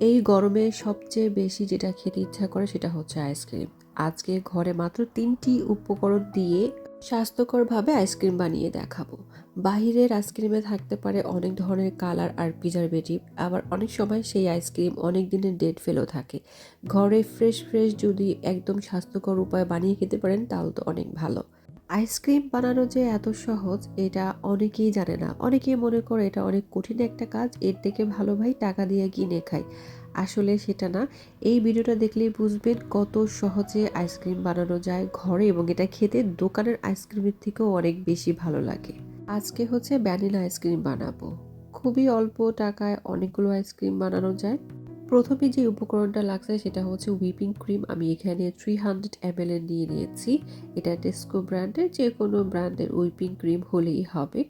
এই গরমে সবচেয়ে বেশি যেটা খেতে ইচ্ছা করে সেটা হচ্ছে আইসক্রিম। আজকে ঘরে মাত্র তিনটি উপকরণ দিয়ে স্বাস্থ্যকরভাবে আইসক্রিম বানিয়ে দেখাবো। বাহিরের আইসক্রিমে থাকতে পারে অনেক ধরনের কালার আর প্রিজারভেটিভ, আবার অনেক সময় সেই আইসক্রিম অনেক দিনের ডেট ফেলেও থাকে। ঘরে ফ্রেশ ফ্রেশ যদি একদম স্বাস্থ্যকর উপায়ে বানিয়ে খেতে পারেন তাহলে তো অনেক ভালো। আইসক্রিম বানানো যে এত সহজ, এটা অনেকেই জানে না। অনেকেই মনে করে এটা অনেক কঠিন একটা কাজ, এর থেকে ভালো ভাই টাকা দিয়ে কিনে খাই আসলে সেটা না। এই ভিডিওটা দেখলেই বুঝবেন কত সহজে আইসক্রিম বানানো যায় ঘরে এবং এটা খেতে দোকানের আইসক্রিমের থেকেও অনেক বেশি ভালো লাগে। আজকে হচ্ছে ভ্যানিলা আইসক্রিম বানাবো। খুবই অল্প টাকায় অনেকগুলো আইসক্রিম বানানো যায়। প্রথমে যে উপকরণটা লাগছে সেটা হচ্ছে হুইপিং ক্রিম আমি এখানে থ্রি হান্ড্রেড এম এর নিয়ে নিয়েছি। এটা টেস্কো ব্র্যান্ডের যে কোনো ব্র্যান্ডের হুইপিং ক্রিম হলেই হবে।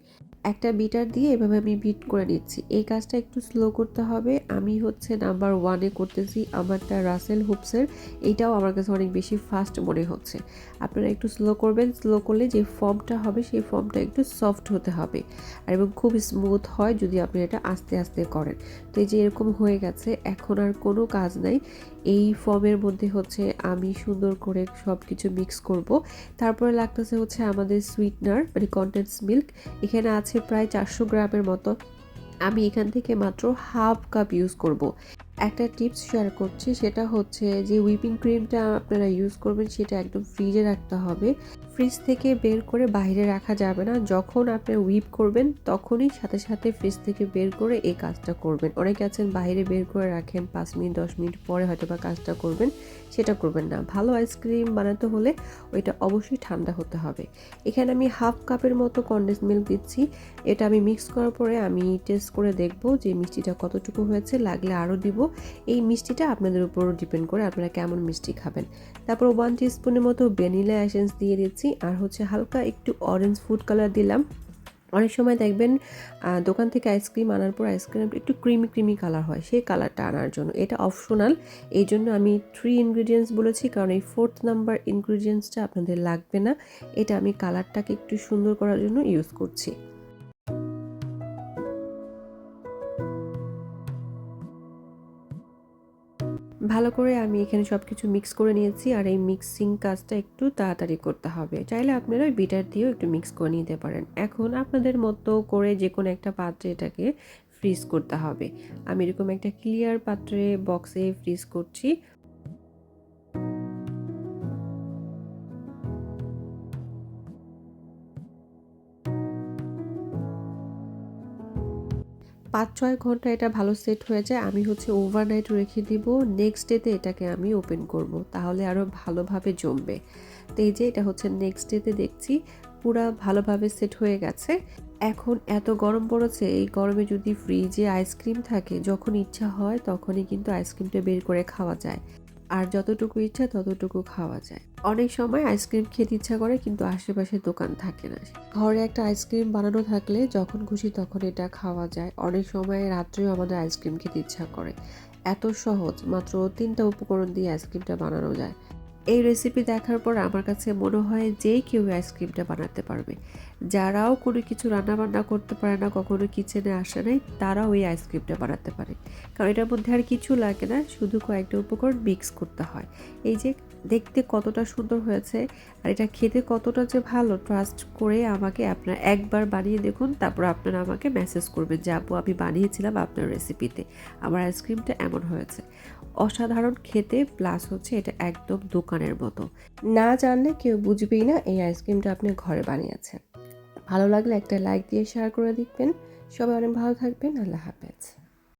একটা বিটার দিয়ে এভাবে আমি বিট করে নিচ্ছি। এই কাজটা একটু স্লো করতে হবে। আমি হচ্ছে নাম্বার ওয়ানে করতেছি আমারটা রাসেল হুপসের। এইটাও আমার কাছে অনেক বেশি ফাস্ট মনে হচ্ছে। আপনারা একটু স্লো করবেন। স্লো করলে যে ফর্মটা হবে, সেই ফর্মটা একটু সফট হতে হবে। আর এবং খুব স্মুথ হয় যদি আপনি এটা আস্তে আস্তে করেন। তো এই যে এরকম হয়ে গেছে, এখন আর কোনো কাজ নাই। এই ফর্মের মধ্যে হচ্ছে আমি সুন্দর করে সব কিছু মিক্স করব। তারপরে লাগতেছে হচ্ছে আমাদের সুইটনার মানে কন্টেন্টস মিল্ক এখানে আছে প্রায় চারশো গ্রামের মতো আমি এখান থেকে মাত্র হাফ কাপ ইউজ করব। একটা টিপস শেয়ার করছি, সেটা হচ্ছে যে হুইপিং ক্রিমটা আপনারা ইউজ করবেন, সেটা একদম ফ্রিজে রাখতে হবে। ফ্রিজ থেকে বের করে বাইরে রাখা যাবে না। যখন আপনি হুইপ করবেন, তখনই সাথে সাথে ফ্রিজ থেকে বের করে এই কাজটা করবেন। অনেকে আছেন বাইরে বের করে রাখেন, পাঁচ মিনিট, দশ মিনিট পরে হয়তো বা কাজটা করবেন, সেটা করবেন না। ভালো আইসক্রিম বানাতে হলে ওইটা অবশ্যই ঠান্ডা হতে হবে। এখানে আমি হাফ কাপের মতো কন্ডেন্স মিল্ক দিচ্ছি। এটা আমি মিক্স করার পরে আমি টেস্ট করে দেখব যে মিষ্টিটা কতটুকু হয়েছে, লাগলে আরও দিব। এই মিষ্টিটা আপনাদের উপর ডিপেন্ড করে আপনারা কেমন মিষ্টি খাবেন। তারপর ওয়ান স্পুনের মতো ভ্যানিলা এসেন্স দিয়ে দিচ্ছি, আর হচ্ছে হালকা একটু অরেঞ্জ ফুড কালার দিলাম। অনেক সময় দেখবেন দোকান থেকে আইসক্রিম আনার পর আইসক্রিম একটু ক্রিমি ক্রিমি কালার হয়, সেই কালারটা আনার জন্য। এটা অপশনাল এই জন্য আমি থ্রি ইনগ্রিডিয়েন্টস বলেছি, কারণ এই ফোর্থ নাম্বার ইনগ্রিডিয়েন্টসটা আপনাদের লাগবে না। এটা আমি কালারটাকে একটু সুন্দর করার জন্য ইউজ করছি। ভালো করে আমি এখানে সব কিছু মিক্স করে নিয়েছি আর এই মিক্সিং কাজটা একটু তাড়াতাড়ি করতে হবে। চাইলে আপনারা বিটার দিয়েও একটু মিক্স করে নিতে পারেন। এখন আপনাদের মতো করে যে কোনো একটা পাত্রে এটাকে ফ্রিজ করতে হবে। আমি এরকম একটা ক্লিয়ার পাত্রে বক্সে ফ্রিজ করছি। পাঁচ ছয় ঘণ্টা এটা ভালো সেট হয়ে যায়, আমি হচ্ছে ওভারনাইট রেখে দিব নেক্সট ডেতে এটাকে আমি ওপেন করব, তাহলে আরও ভালোভাবে জমবে। তো এই যে এটা হচ্ছে নেক্সট ডেতে দেখছি, পুরা ভালোভাবে সেট হয়ে গেছে। এখন এত গরম পড়েছে, এই গরমে যদি ফ্রিজে আইসক্রিম থাকে, যখন ইচ্ছা হয়, তখনই কিন্তু আইসক্রিমটা বের করে খাওয়া যায়। আর যতটুকু ইচ্ছা ততটুকু খাওয়া যায়। অনেক সময় আইসক্রিম খেতে ইচ্ছা করে, কিন্তু আশেপাশে দোকান থাকে না। ঘরে একটা আইসক্রিম বানানো থাকলে যখন খুশি তখন এটা খাওয়া যায়। অনেক সময় রাত্রেও আমাদের আইসক্রিম খেতে ইচ্ছা করে। এত সহজ, মাত্র তিনটা উপকরণ দিয়ে আইসক্রিমটা বানানো যায়। এই রেসিপি দেখার পর আমার কাছে মনে হয় যে কেউ আইসক্রিমটা বানাতে পারবে। যারাও কোনো কিছু রান্নাবান্না করতে পারে না, কখনো কিচেনে আসে নাই, তারাও ওই আইসক্রিমটা বানাতে পারে। কারণ এটার মধ্যে আর কিছু লাগে না, শুধু কয়েকটা উপকরণ মিক্স করতে হয়। এই যে দেখতে কতটা সুন্দর হয়েছে আর এটা খেতে কতটা যে ভালো ট্রাস্ট করে আমাকে আপনার একবার বানিয়ে দেখুন, তারপর আপনারা আমাকে মেসেজ করবেন যে, আপু, আমি বানিয়েছিলাম আপনার রেসিপিতে আমার আইসক্রিমটা এমন হয়েছে। অসাধারণ খেতে প্লাস হচ্ছে এটা একদম দোকানের মতো। না জানলে কেউ বুঝবেই না এই আইসক্রিমটা আপনি ঘরে বানিয়েছেন। ভালো লাগলে একটা লাইক দিয়ে শেয়ার করে দেখবেন। সবাই অনেক ভালো থাকবেন। আল্লাহ হাফেজ।